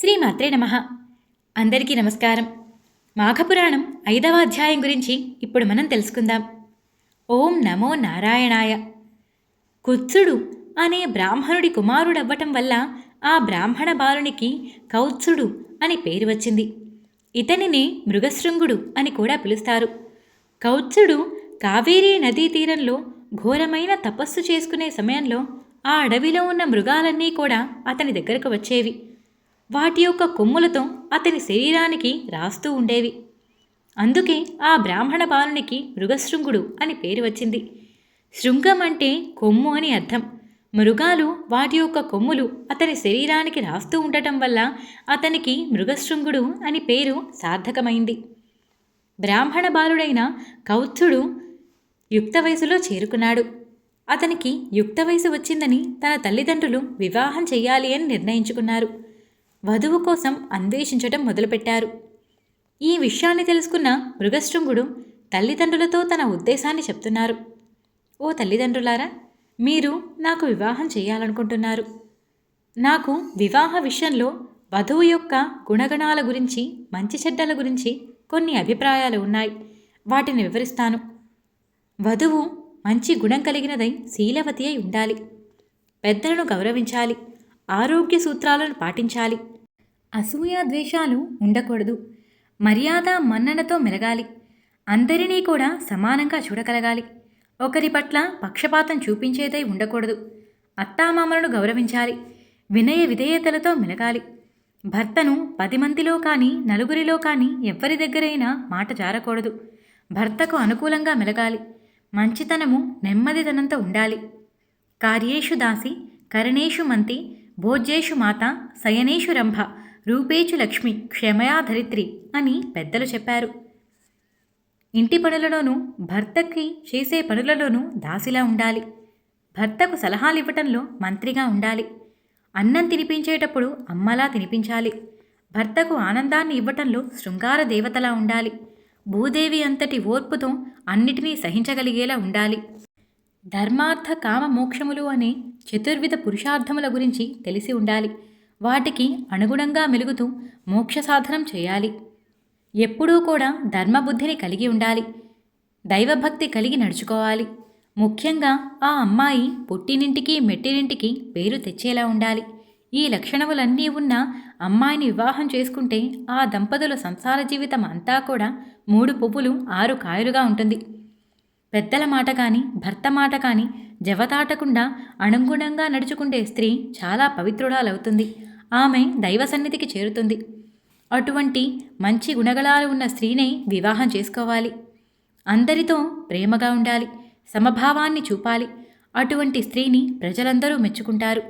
శ్రీమాత్రే నమ. అందరికీ నమస్కారం. మాఘపురాణం ఐదవ అధ్యాయం గురించి ఇప్పుడు మనం తెలుసుకుందాం. ఓం నమో నారాయణాయ. కుత్సుడు అనే బ్రాహ్మణుడి కుమారుడవ్వటం వల్ల ఆ బ్రాహ్మణ బాలునికి కౌత్సుడు అని పేరు వచ్చింది. ఇతనిని మృగశృంగుడు అని కూడా పిలుస్తారు. కౌత్సుడు కావేరీ నదీ తీరంలో ఘోరమైన తపస్సు చేసుకునే సమయంలో ఆ అడవిలో ఉన్న మృగాలన్నీ కూడా అతని దగ్గరకు వచ్చేవి. వాటి యొక్క కొమ్ములతో అతని శరీరానికి రాస్తూ ఉండేవి. అందుకే ఆ బ్రాహ్మణ బాలునికి మృగశృంగుడు అని పేరు వచ్చింది. శృంగం అంటే కొమ్ము అని అర్థం. మృగాలు వాటి యొక్క కొమ్ములు అతని శరీరానికి రాస్తూ ఉండటం వల్ల అతనికి మృగశృంగుడు అని పేరు సార్థకమైంది. బ్రాహ్మణ బాలుడైన కౌత్సుడు యుక్త వయసులో చేరుకున్నాడు. అతనికి యుక్త వయసు వచ్చిందని తన తల్లిదండ్రులు వివాహం చేయాలి అని నిర్ణయించుకున్నారు. వధువు కోసం అన్వేషించటం మొదలుపెట్టారు. ఈ విషయాన్ని తెలుసుకున్న మృగశృంగుడు తల్లిదండ్రులతో తన ఉద్దేశాన్ని చెప్తున్నారు. ఓ తల్లిదండ్రులారా మీరు నాకు వివాహం చేయాలనుకుంటున్నారు. నాకు వివాహ విషయంలో వధువు యొక్క గుణగణాల గురించి మంచి చెడ్డల గురించి కొన్ని అభిప్రాయాలు ఉన్నాయి. వాటిని వివరిస్తాను. వధువు మంచి గుణం కలిగినదై శీలవతి అయి ఉండాలి. పెద్దలను గౌరవించాలి. ఆరోగ్య సూత్రాలను పాటించాలి. అసూయ ద్వేషాలు ఉండకూడదు. మర్యాద మన్ననతో మెలగాలి. అందరినీ కూడా సమానంగా చూడగలగాలి. ఒకరి పట్ల పక్షపాతం చూపించేదై ఉండకూడదు. అత్తామామలను గౌరవించాలి. వినయ విధేయతలతో మెలగాలి. భర్తను పది మందిలో కానీ నలుగురిలో కానీ ఎవ్వరి దగ్గరైనా మాట జారకూడదు. భర్తకు అనుకూలంగా మెలగాలి. మంచితనము నెమ్మదితనంతో ఉండాలి. కార్యేషు దాసి కరణేషు మంతి భోజ్యేషు మాత శయనేషు రంభ రూపేచు లక్ష్మి క్షమయా ధరిత్రి అని పెద్దలు చెప్పారు. ఇంటి పనులలోనూ భర్తకి చేసే పనులలోనూ దాసిలా ఉండాలి. భర్తకు సలహాలు ఇవ్వటంలో మంత్రిగా ఉండాలి. అన్నం తినిపించేటప్పుడు అమ్మలా తినిపించాలి. భర్తకు ఆనందాన్ని ఇవ్వటంలో శృంగార దేవతలా ఉండాలి. భూదేవి అంతటి ఓర్పుతో అన్నిటినీ సహించగలిగేలా ఉండాలి. ధర్మార్థ కామ మోక్షములు అనే చతుర్విధ పురుషార్థముల గురించి తెలిసి ఉండాలి. వాటికి అనుగుణంగా మెలుగుతూ మోక్ష సాధనం చేయాలి. ఎప్పుడూ కూడా ధర్మబుద్ధిని కలిగి ఉండాలి. దైవభక్తి కలిగి నడుచుకోవాలి. ముఖ్యంగా ఆ అమ్మాయి పుట్టినింటికి మెట్టినింటికి పేరు తెచ్చేలా ఉండాలి. ఈ లక్షణములన్నీ ఉన్న అమ్మాయిని వివాహం చేసుకుంటే ఆ దంపతుల సంసార జీవితం అంతా కూడా మూడు పువ్వులు ఆరు కాయలుగా ఉంటుంది. పెద్దల మాట కానీ భర్త మాట కానీ జవతాటకుండా అనుగుణంగా నడుచుకుంటే స్త్రీ చాలా పవిత్రురాలవుతుంది. ఆమె దైవ సన్నిధికి చేరుతుంది. అటువంటి మంచి గుణగళాలు ఉన్న స్త్రీనే వివాహం చేసుకోవాలి. అందరితో ప్రేమగా ఉండాలి. సమభావాన్ని చూపాలి. అటువంటి స్త్రీని ప్రజలందరూ మెచ్చుకుంటారు.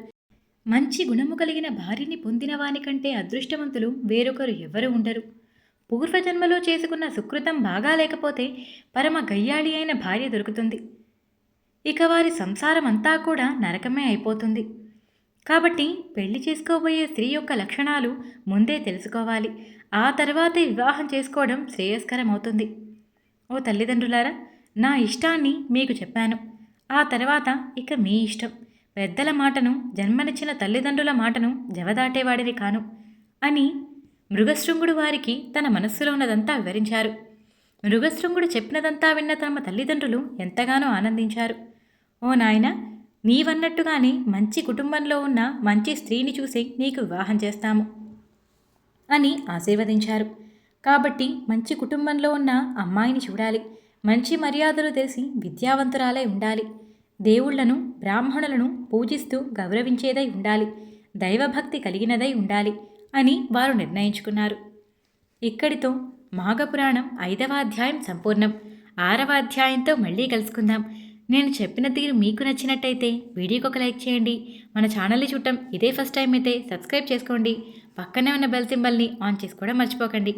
మంచి గుణము కలిగిన భార్యని పొందిన వానికంటే అదృష్టవంతులు వేరొకరు ఎవరు ఉండరు. పూర్వజన్మలో చేసుకున్న సుకృతం బాగా లేకపోతే పరమ గయ్యాళి అయిన భార్య దొరుకుతుంది. ఇక వారి సంసారం అంతా కూడా నరకమే అయిపోతుంది. కాబట్టి పెళ్ళి చేసుకోబోయే స్త్రీ యొక్క లక్షణాలు ముందే తెలుసుకోవాలి. ఆ తర్వాతే వివాహం చేసుకోవడం శ్రేయస్కరం అవుతుంది ఓ తల్లిదండ్రులారా నా ఇష్టాన్ని మీకు చెప్పాను. ఆ తర్వాత ఇక మీ ఇష్టం. పెద్దల మాటను జన్మనిచ్చిన తల్లిదండ్రుల మాటను జవదాటేవాడిని కాను అని మృగశృంగుడు వారికి తన మనస్సులో ఉన్నదంతా వివరించారు. మృగశృంగుడు చెప్పినదంతా విన్న తమ తల్లిదండ్రులు ఎంతగానో ఆనందించారు. ఓ నాయన నీవన్నట్టుగానే మంచి కుటుంబంలో ఉన్న మంచి స్త్రీని చూసి నీకు వివాహం చేస్తాము అని ఆశీర్వదించారు. కాబట్టి మంచి కుటుంబంలో ఉన్న అమ్మాయిని చూడాలి. మంచి మర్యాదలు తెలిసి విద్యావంతురాలై ఉండాలి. దేవుళ్ళను బ్రాహ్మణులను పూజిస్తూ గౌరవించేదై ఉండాలి. దైవభక్తి కలిగినదై ఉండాలి. అని వారు నిర్ణయించుకున్నారు. ఇక్కడితో మాఘపురాణం ఐదవ అధ్యాయం సంపూర్ణం. ఆరవ అధ్యాయంతో మళ్ళీ కలుసుకుందాం. నేను చెప్పిన తీరు మీకు నచ్చినట్టయితే వీడియోకి ఒక లైక్ చేయండి. మన ఛానల్ని చూడటం ఇదే ఫస్ట్ టైం అయితే సబ్స్క్రైబ్ చేసుకోండి. పక్కనే ఉన్న బెల్ సింబల్ని ఆన్ చేసుకోవడం మర్చిపోకండి.